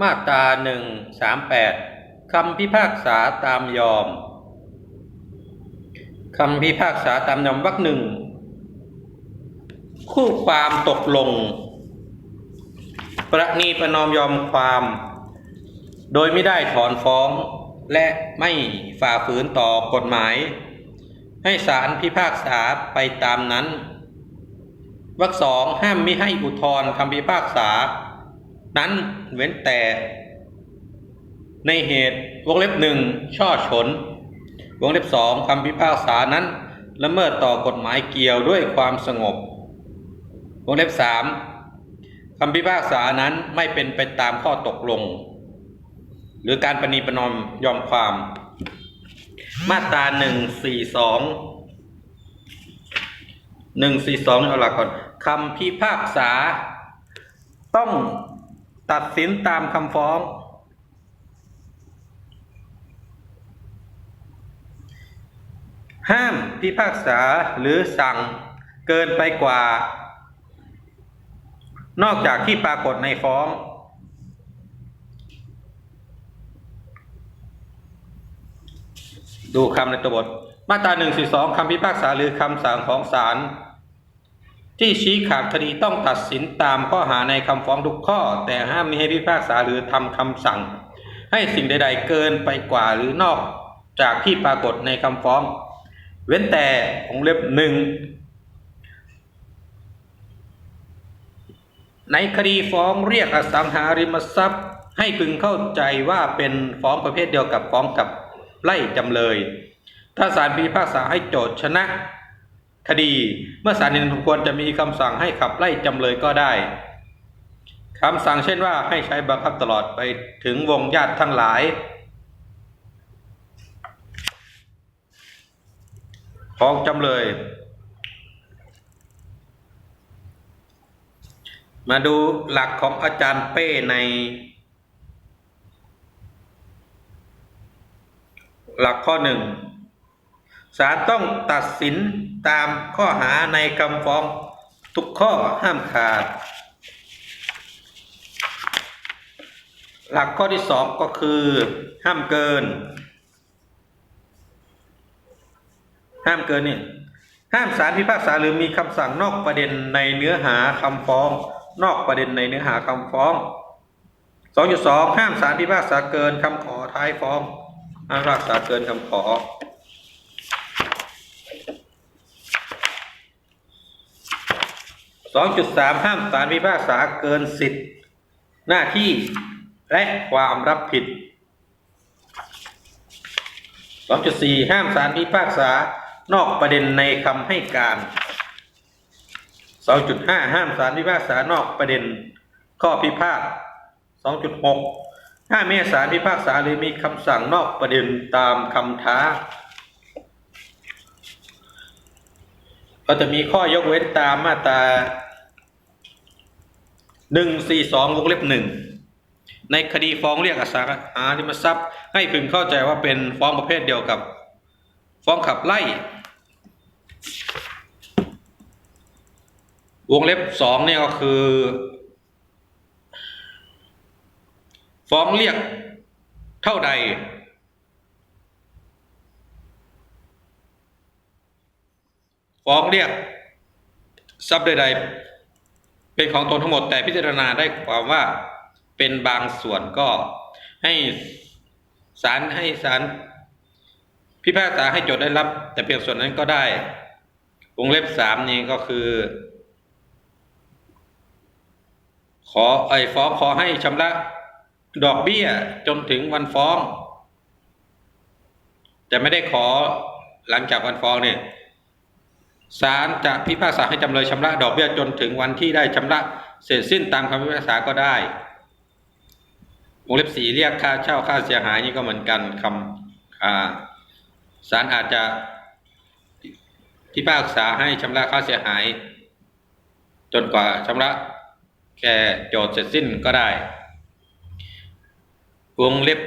มาตราหนึ่งสามแปดคำพิพากษาตามยอมคำพิพากษาตามยอมวรรคหนึ่งคู่ความตกลง ประนีประนอมยอมความ โดยไม่ได้ถอนฟ้อง และไม่ฝ่าฝืนต่อกฎหมาย ให้ศาลพิพากษาไปตามนั้นวรรคสองห้ามมิให้อุทธรณ์คำพิพากษา นั้นเว้นแต่ ในเหตุวงเล็บหนึ่งช่อฉนวงเล็บสองคำพิพากษานั้นละเมิดต่อกฎหมายเกี่ยวด้วยความสงบ วงเล็บสามคำพิพากษานั้นไม่เป็นไปตามข้อตกลง หรือการประนีประนอมยอมความ มาตราหนึ่งสี่สองหนึ่งสี่สองเอาหลักก่อนคำพิพากษาต้อง ตัดสินตามคำฟ้อง ห้ามพิพากษาหรือสั่งเกินไปกว่า นอกจากที่ปรากฏในฟ้อง ดูคำในตัวบท มาตรา1 4 2คำพิพากษาหรือคำสั่งของศาล ที่ชี้ขาดคดีต้องตัดสินตามข้อหาในคำฟ้องทุกข้อ แต่ห้ามมิให้พิพากษาหรือทำคำสั่ง ให้สิ่งใด ๆ เกินไปกว่าหรือนอกจากที่ปรากฏในคำฟ้อง เว้นแต่ของเล็บหนึ่งในคดีฟ้องเรียกอสังหาริมทรัพย์ ให้พึงเข้าใจว่าเป็นฟ้องประเภทเดียวกับฟ้องกับไล่จำเลย ถ้าศาลพิพากษาให้โจทย์ชนะ คดี เมื่อศาลเห็นสมควรจะมีคำสั่งให้ขับไล่จำเลยก็ได้คำสั่งเช่นว่าให้ใช้บังคับตลอดไปถึงวงญาติทั้งหลาย ของจำเลย มาดูหลักของอาจารย์เป้ใน หลักข้อหนึ่งศาลต้องตัดสิน ตามข้อหาในคำฟ้องทุกข้อห้ามขาด หลักข้อที่สองก็คือห้ามเกิน ห้ามเกินนี่ห้ามศาลพิพากษาหรือมีคำสั่งนอกประเด็นในเนื้อหาคำฟ้อง นอกประเด็นในเนื้อหาคำฟ้อง 2.2 ห้ามศาลพิพากษาเกินคำขอท้ายฟ้องห้ามพิพากษาเกินคำขอ 2.3ห้ามศาลพิพากษาเกินสิทธิ์หน้าที่และความรับผิด 2.4 ห้ามศาลพิพากษานอกประเด็นในคำให้การ 2.5 ห้ามศาลพิพากษานอกประเด็นข้อพิพาท 2.6 ห้ามไม่ให้ศาลพิพากษาหรือมีคำสั่งนอกประเด็นตามคำท้า ก็จะมีข้อยกเว้นตามมาตรา142วงเล็บหนึ่งในคดีฟ้องเรียกอสังหาริมทรัพย์ ให้พึงเข้าใจว่าเป็นฟ้องประเภทเดียวกับ ฟ้องขับไล่ วงเล็บสองเนี่ยก็คือ ฟ้องเรียกเท่าใด ฟ้องเรียกทรัพย์ใดๆ เป็นของตนทั้งหมดแต่พิจารณาได้ความว่าเป็นบางส่วนก็ให้ศาลให้ศาลพิพากษาให้โจทย์ได้รับ แต่เพียงส่วนนั้นก็ได้วงเล็บสามนี้ก็คือ ขอไอ้ฟ้องขอให้ชำระดอกเบี้ยจนถึงวันฟ้อง แต่ไม่ได้ขอหลังจากวันฟ้องเนี่ย ศาลจะพิพากษาให้จำเลยชำระดอกเบี้ยจนถึงวันที่ได้ชำระเสร็จสิ้นตามคำพิพากษาก็ได้วงเล็บสี่เรียกค่าเช่าค่าเสียหายนี่ก็เหมือนกันคำศาลอาจจะพิพากษาให้ชำระค่าเสียหาย จนกว่าชำระแค่โจทย์เสร็จสิ้นก็ได้ วงเล็บ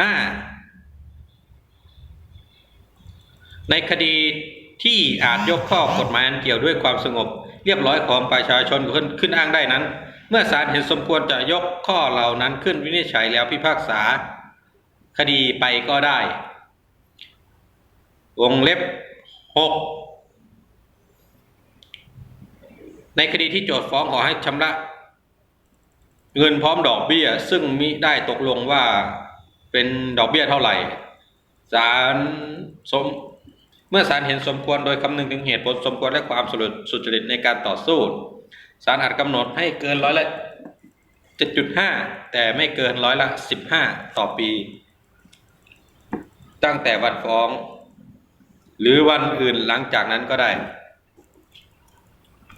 ห้าในคดี ที่อาจยกข้อกฎหมายอันเกี่ยวด้วยความสงบ เรียบร้อยของประชาชนขึ้นขึ้นอ้างได้นั้น เมื่อศาลเห็นสมควรจะยกข้อเหล่านั้นขึ้นวินิจฉัยแล้วพิพากษา คดีไปก็ได้ วงเล็บหกในคดีที่โจทก์ฟ้องขอให้ชำระ เงินพร้อมดอกเบี้ย ซึ่งมิได้ตกลงว่าเป็นดอกเบี้ยเท่าไหร่ศาลสม เมื่อศาลเห็นสมควรโดยคำนึงถึงเหตุผลสมควรและความสุจริตในการต่อสู้ศาลอาจกำหนดให้เกินร้อยละ 7.5 แต่ไม่เกินร้อยละ 15 ต่อปี ตั้งแต่วันฟ้อง หรือวันอื่นหลังจากนั้นก็ได้